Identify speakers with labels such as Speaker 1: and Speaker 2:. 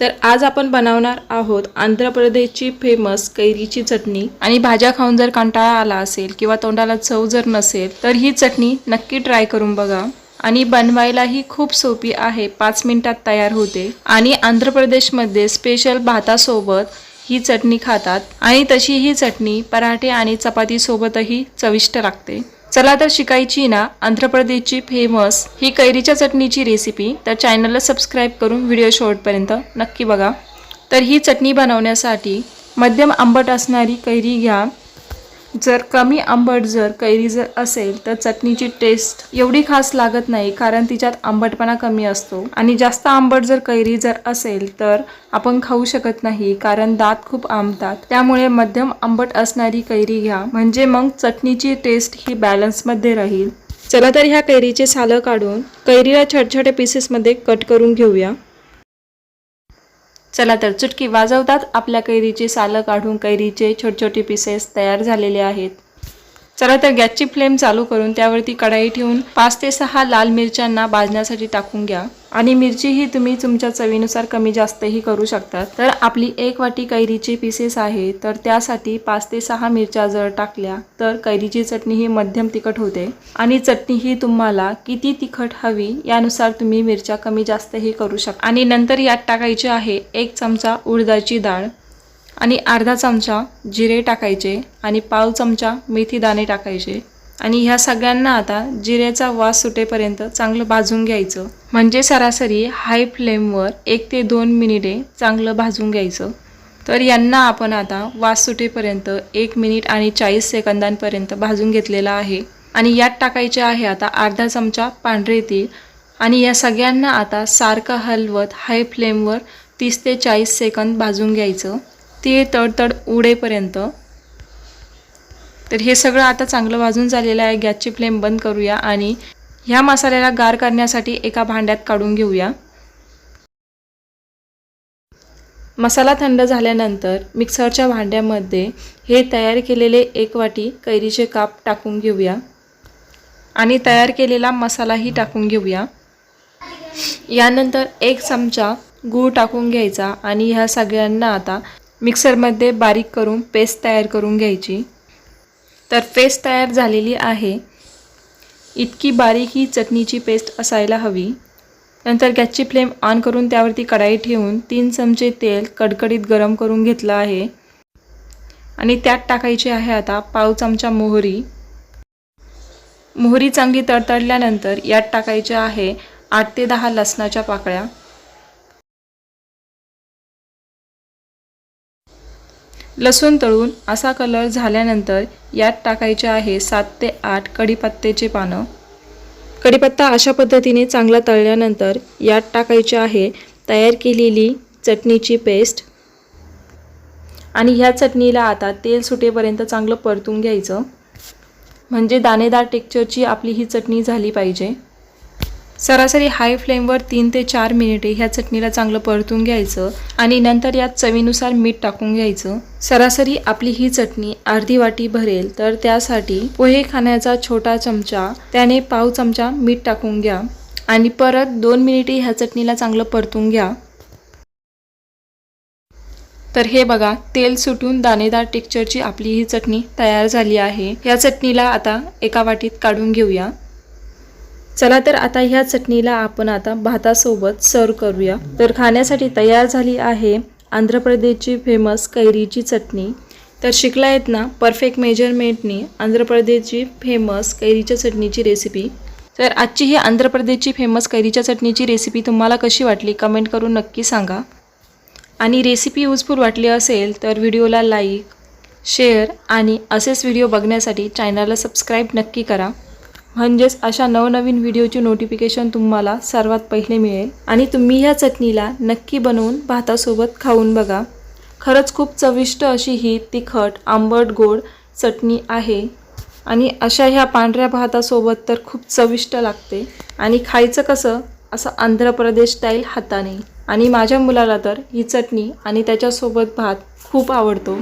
Speaker 1: तर आज आपण बनवणार आहोत आंध्र प्रदेशची फेमस कैरीची चटणी. आणि भाज्या खाऊन जर कंटाळा आला असेल किंवा तोंडाला चव जर नसेल तर ही चटणी नक्की ट्राय करून बघा. आणि बनवायलाही खूप सोपी आहे. पाच मिनिटात तयार होते. आणि आंध्र प्रदेशमध्ये स्पेशल भातासोबत ही चटणी खातात. आणि तशी ही चटणी पराठे आणि चपातीसोबतही चविष्ट लागते. चला तर शिकायची ना? आंध्र प्रदेशची फेमस ही कैरीच्या चटणीची रेसिपी तर चॅनलला सबस्क्राईब करून व्हिडिओ शेवटपर्यंत नक्की बघा. तर ही चटणी बनवण्यासाठी मध्यम आंबट असणारी कैरी घ्या. जर कमी आंबट जर कैरी जर असेल तर चटणीची टेस्ट एवढी खास लागत नाही कारण तिच्यात आंबटपणा कमी असतो. आणि जास्त आंबट जर कैरी जर असेल तर आपण खाऊ शकत नाही कारण दात खूप आंबतात. त्यामुळे मध्यम आंबट असणारी कैरी घ्या. म्हणजे मग चटणीची टेस्ट ही बॅलन्समध्ये राहील. चला तर ह्या कैरीचे सालं काढून कैरीला छोट्या पीसेसमध्ये कट करून घेऊया. चला तर चुटकी वाजवतात. आपल्या कैरीची सालं काढून कैरीचे छोटे छोटे पीसेस तयार झालेले आहेत. चला तर गॅसची फ्लेम चालू करून त्यावरती कढाई ठेवून पाच ते सहा लाल मिरच्यांना भाजण्यासाठी टाकून घ्या. आणि मिरची ही तुम्ही तुमच्या चवीनुसार कमी जास्तही करू शकता. तर आपली एक वाटी कैरीचे पीसेस आहे तर त्यासाठी पाच ते सहा मिरच्या जर टाकल्या तर कैरीची चटणी ही मध्यम तिखट होते. आणि चटणी ही तुम्हाला किती तिखट हवी यानुसार तुम्ही मिरच्या कमी जास्तही करू शकता. आणि नंतर यात टाकायची आहे एक चमचा उडदाची डाळ. आणि अर्धा चमचा जिरे टाकायचे आणि पाव चमचा मेथी दाणे टाकायचे. आणि ह्या सगळ्यांना आता जिऱ्याचा वास सुटेपर्यंत चांगलं भाजून घ्यायचं. म्हणजे सरासरी हाय फ्लेमवर एक ते दोन मिनिटे चांगलं भाजून घ्यायचं. तर यांना आपण आता वास सुटेपर्यंत एक मिनिट आणि चाळीस सेकंदांपर्यंत भाजून घेतलेला आहे. आणि यात टाकायचे आहे आता अर्धा चमचा पांढरे तीळ. आणि या सगळ्यांना आता सारखं हलवत हाय फ्लेमवर तीस ते चाळीस सेकंद भाजून घ्यायचं. ते तडतड उडेपर्यंत. तर हे सगळं आता चांगलं भाजून झालेलं आहे. गॅसची फ्लेम बंद करूया आणि ह्या मसाल्याला गार करण्यासाठी एका भांड्यात काढून घेऊया. मसाला थंड झाल्यानंतर मिक्सरच्या भांड्यामध्ये हे तयार केलेले एक वाटी कैरीचे काप टाकून घेऊया. आणि तयार केलेला मसालाही टाकून घेऊया. यानंतर एक चमचा गूळ टाकून घ्यायचा आणि ह्या सगळ्यांना आता मिक्सरमध्ये बारीक करून पेस्ट तयार करून घ्यायची. तर पेस्ट तयार झालेली आहे. इतकी बारीक ही चटणीची पेस्ट असायला हवी. नंतर गॅसची फ्लेम ऑन करून त्यावरती कढाई ठेवून तीन चमचे तेल कडकडीत गरम करून घेतलं आहे. आणि त्यात टाकायची आहे आता पाव चमचा मोहरी. मोहरी चांगली तडतडल्यानंतर यात टाकायचे आहे आठ ते दहा लसणाच्या पाकळ्या. लसूण तळून असा कलर झाल्यानंतर यात टाकायचे आहे सात ते आठ कढीपत्त्याचे पानं. कढीपत्ता अशा पद्धतीने चांगला तळल्यानंतर यात टाकायचे आहे तयार केलेली चटणीची पेस्ट. आणि ह्या चटणीला आता तेल सुटेपर्यंत चांगलं परतून घ्यायचं. म्हणजे दाणेदार टेक्चरची आपली ही चटणी झाली पाहिजे. सरासरी हाय फ्लेमवर तीन ते चार मिनिटे ह्या चटणीला चांगलं परतून घ्यायचं आणि नंतर यात चवीनुसार मीठ टाकून घ्यायचं. सरासरी आपली ही चटणी अर्धी वाटी भरेल तर त्यासाठी पोहे खाण्याचा छोटा चमचा त्याने पाव चमचा मीठ टाकून घ्या आणि परत दोन मिनिटे ह्या चटणीला चांगलं परतून घ्या. तर हे बघा तेल सुटून दाणेदार टेक्स्चरची आपली ही चटणी तयार झाली आहे. या चटणीला आता एका वाटीत काढून घेऊया. चला तर आता ह्या चटणीला आपण आता भातासोबत सर्व करूया. तर खाण्यासाठी तयार झाली आहे आंध्र प्रदेशची फेमस कैरीची चटणी. तर शिकला आहेत ना परफेक्ट मेजरमेंटनी आंध्र प्रदेशची फेमस कैरीच्या चटणीची रेसिपी तर आजची ही आंध्र प्रदेशची फेमस कैरीच्या चटणीची रेसिपी तुम्हाला कशी वाटली कमेंट करून नक्की सांगा. आणि रेसिपी यूजफुल वाटली असेल तर व्हिडिओला लाईक शेअर आणि असेच व्हिडिओ बघण्यासाठी चॅनलला सबस्क्राईब नक्की करा. म्हणजेच अशा नवनवीन व्हिडिओची नोटिफिकेशन तुम्हाला सर्वात पहिले मिळेल. आणि तुम्ही ह्या चटणीला नक्की बनवून भातासोबत खाऊन बघा. खरंच खूप चविष्ट अशी ही तिखट आंबट गोड चटणी आहे. आणि अशा ह्या पांढऱ्या भातासोबत तर खूप चविष्ट लागते. आणि खायचं कसं? असं आंध्र प्रदेश स्टाईल हाताने. आणि माझ्या मुलाला तर ही चटणी आणि त्याच्यासोबत भात खूप आवडतो.